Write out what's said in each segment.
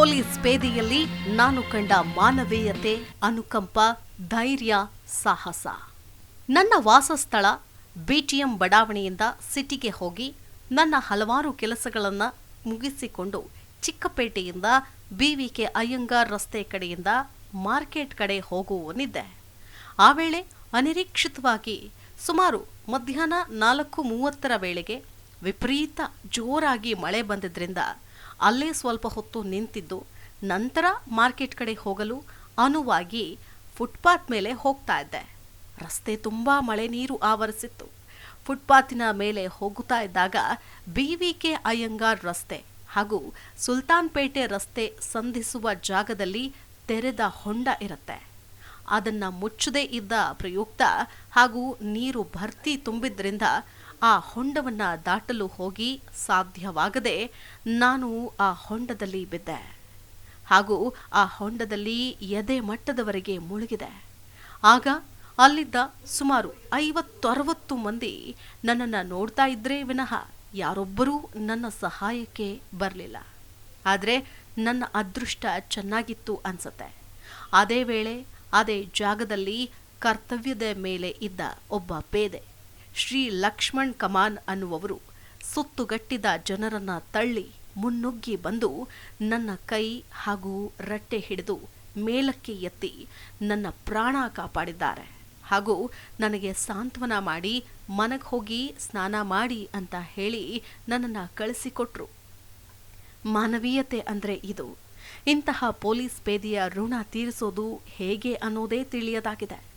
Police ಪೇದೆಯಲ್ಲಿ ನಾನು ಕಂಡ ಮಾನವೀಯತೆ, ಅನುಕಂಪ, ಧೈರ್ಯ, ಸಾಹಸ. ನನ್ನ ವಾಸಸ್ಥಳ ಬಿಟಿಎಂ ಬಡಾವಣೆಯಿಂದ ಸಿಟಿಗೆ ಹೋಗಿ ನನ್ನ ಹಲವಾರು ಕೆಲಸಗಳನ್ನು ಮುಗಿಸಿಕೊಂಡು ಚಿಕ್ಕಪೇಟೆಯಿಂದ ಬಿವಿಕೆ ಅಯ್ಯಂಗಾರ್ ರಸ್ತೆ ಕಡೆಯಿಂದ ಮಾರ್ಕೆಟ್ ಕಡೆ ಹೋಗುವನಿದ್ದೆ. ಆ ವೇಳೆ ಅನಿರೀಕ್ಷಿತವಾಗಿ ಸುಮಾರು ಮಧ್ಯಾಹ್ನ ನಾಲ್ಕು ಮೂವತ್ತರ ವೇಳೆಗೆ ವಿಪರೀತ ಜೋರಾಗಿ ಮಳೆ ಬಂದಿದ್ರಿಂದ ಅಲ್ಲೇ ಸ್ವಲ್ಪ ಹೊತ್ತು ನಿಂತಿದ್ದು. ನಂತರ ಮಾರ್ಕೆಟ್ ಕಡೆ ಹೋಗಲು ಅನುವಾಗಿ ಫುಟ್ಪಾತ್ ಮೇಲೆ ಹೋಗ್ತಾ ಇದ್ದೆ. ರಸ್ತೆ ತುಂಬಾ ಮಳೆ ನೀರು ಆವರಿಸಿತ್ತು. ಫುಟ್ಪಾತಿನ ಮೇಲೆ ಹೋಗುತ್ತಾ ಇದ್ದಾಗ ಬಿವಿಕೆ ಅಯ್ಯಂಗಾರ್ ರಸ್ತೆ ಹಾಗೂ ಸುಲ್ತಾನ್ಪೇಟೆ ರಸ್ತೆ ಸಂಧಿಸುವ ಜಾಗದಲ್ಲಿ ತೆರೆದ ಹೊಂಡ ಇರುತ್ತೆ. ಅದನ್ನ ಮುಚ್ಚದೇ ಇದ್ದ ಪ್ರಯುಕ್ತ ಹಾಗೂ ನೀರು ಭರ್ತಿ ತುಂಬಿದ್ರಿಂದ ಆ ಹೊಂಡವನ್ನು ದಾಟಲು ಹೋಗಿ ಸಾಧ್ಯವಾಗದೆ ನಾನು ಆ ಹೊಂಡದಲ್ಲಿ ಬಿದ್ದೆ. ಹಾಗೂ ಆ ಹೊಂಡದಲ್ಲಿ ಎದೆ ಮಟ್ಟದವರೆಗೆ ಮುಳುಗಿದೆ. ಆಗ ಅಲ್ಲಿದ್ದ ಸುಮಾರು ಐವತ್ತರವತ್ತು ಮಂದಿ ನನ್ನನ್ನು ನೋಡ್ತಾ ಇದ್ದರೆ ವಿನಃ ಯಾರೊಬ್ಬರೂ ನನ್ನ ಸಹಾಯಕ್ಕೆ ಬರಲಿಲ್ಲ. ಆದರೆ ನನ್ನ ಅದೃಷ್ಟ ಚೆನ್ನಾಗಿತ್ತು ಅನ್ಸತ್ತೆ. ಅದೇ ವೇಳೆ ಅದೇ ಜಾಗದಲ್ಲಿ ಕರ್ತವ್ಯದ ಮೇಲೆ ಇದ್ದ ಒಬ್ಬ ಪೇದೆ. ಶ್ರೀ ಲಕ್ಷ್ಮಣ್ ಕಮಾನ್ ಅನ್ನುವವರು ಸುತ್ತುಗಟ್ಟಿದ ಜನರನ್ನ ತಳ್ಳಿ ಮುನ್ನುಗ್ಗಿ ಬಂದು ನನ್ನ ಕೈ ಹಾಗೂ ರಟ್ಟೆ ಹಿಡಿದು ಮೇಲಕ್ಕೆ ಎತ್ತಿ ನನ್ನ ಪ್ರಾಣ ಕಾಪಾಡಿದ್ದಾರೆ. ಹಾಗೂ ನನಗೆ ಸಾಂತ್ವನ ಮಾಡಿ ಮನೆಗೆ ಹೋಗಿ ಸ್ನಾನ ಮಾಡಿ ಅಂತ ಹೇಳಿ ನನ್ನನ್ನು ಕಳಿಸಿಕೊಟ್ರು. ಮಾನವೀಯತೆ ಅಂದ್ರೆ ಇದು. ಇಂತಹ ಪೊಲೀಸ್ ಪೇದೆಯ ಋಣ ತೀರಿಸೋದು ಹೇಗೆ ಅನ್ನೋದೇ ತಿಳಿಯದಾಗಿದೆ.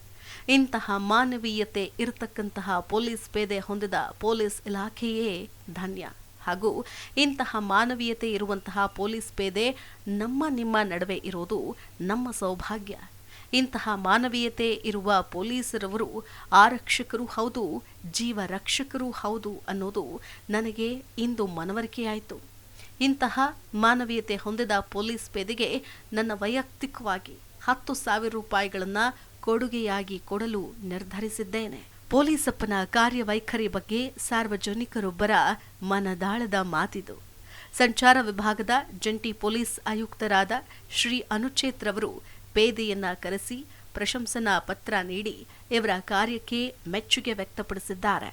ಇಂತಹ ಮಾನವೀಯತೆ ಇರತಕ್ಕಂತಹ ಪೊಲೀಸ್ ಪೇದೆ ಹೊಂದಿದ ಪೊಲೀಸ್ ಇಲಾಖೆಯೇ ಧನ್ಯ. ಹಾಗೂ ಇಂತಹ ಮಾನವೀಯತೆ ಇರುವಂತಹ ಪೊಲೀಸ್ ಪೇದೆ ನಮ್ಮ ನಿಮ್ಮ ನಡುವೆ ಇರೋದು ನಮ್ಮ ಸೌಭಾಗ್ಯ. ಇಂತಹ ಮಾನವೀಯತೆ ಇರುವ ಪೊಲೀಸರವರು ಆರಕ್ಷಕರು ಹೌದು ಜೀವ ರಕ್ಷಕರು ಹೌದು ಅನ್ನೋದು ನನಗೆ ಇಂದು ಮನವರಿಕೆಯಾಯಿತು. ಇಂತಹ ಮಾನವೀಯತೆ ಹೊಂದಿದ ಪೊಲೀಸ್ ಪೇದೆಗೆ ನನ್ನ ವೈಯಕ್ತಿಕವಾಗಿ ಹತ್ತು ಸಾವಿರ ರೂಪಾಯಿಗಳನ್ನ ಕೊಡುಗೆಯಾಗಿ ಕೊಡಲು ನಿರ್ಧರಿಸಿದ್ದೇನೆ. ಪೊಲೀಸಪ್ಪನ ಕಾರ್ಯವೈಖರಿ ಬಗ್ಗೆ ಸಾರ್ವಜನಿಕರೊಬ್ಬರ ಮನದಾಳದ ಮಾತಿದು. ಸಂಚಾರ ವಿಭಾಗದ ಜಂಟಿ ಪೊಲೀಸ್ ಆಯುಕ್ತರಾದ ಶ್ರೀ ಅನುಚೇತ್ ರವರು ಪೇದೆಯನ್ನ ಕರೆಸಿ ಪ್ರಶಂಸನಾ ಪತ್ರ ನೀಡಿ ಇವರ ಕಾರ್ಯಕ್ಕೆ ಮೆಚ್ಚುಗೆ ವ್ಯಕ್ತಪಡಿಸಿದ್ದಾರೆ.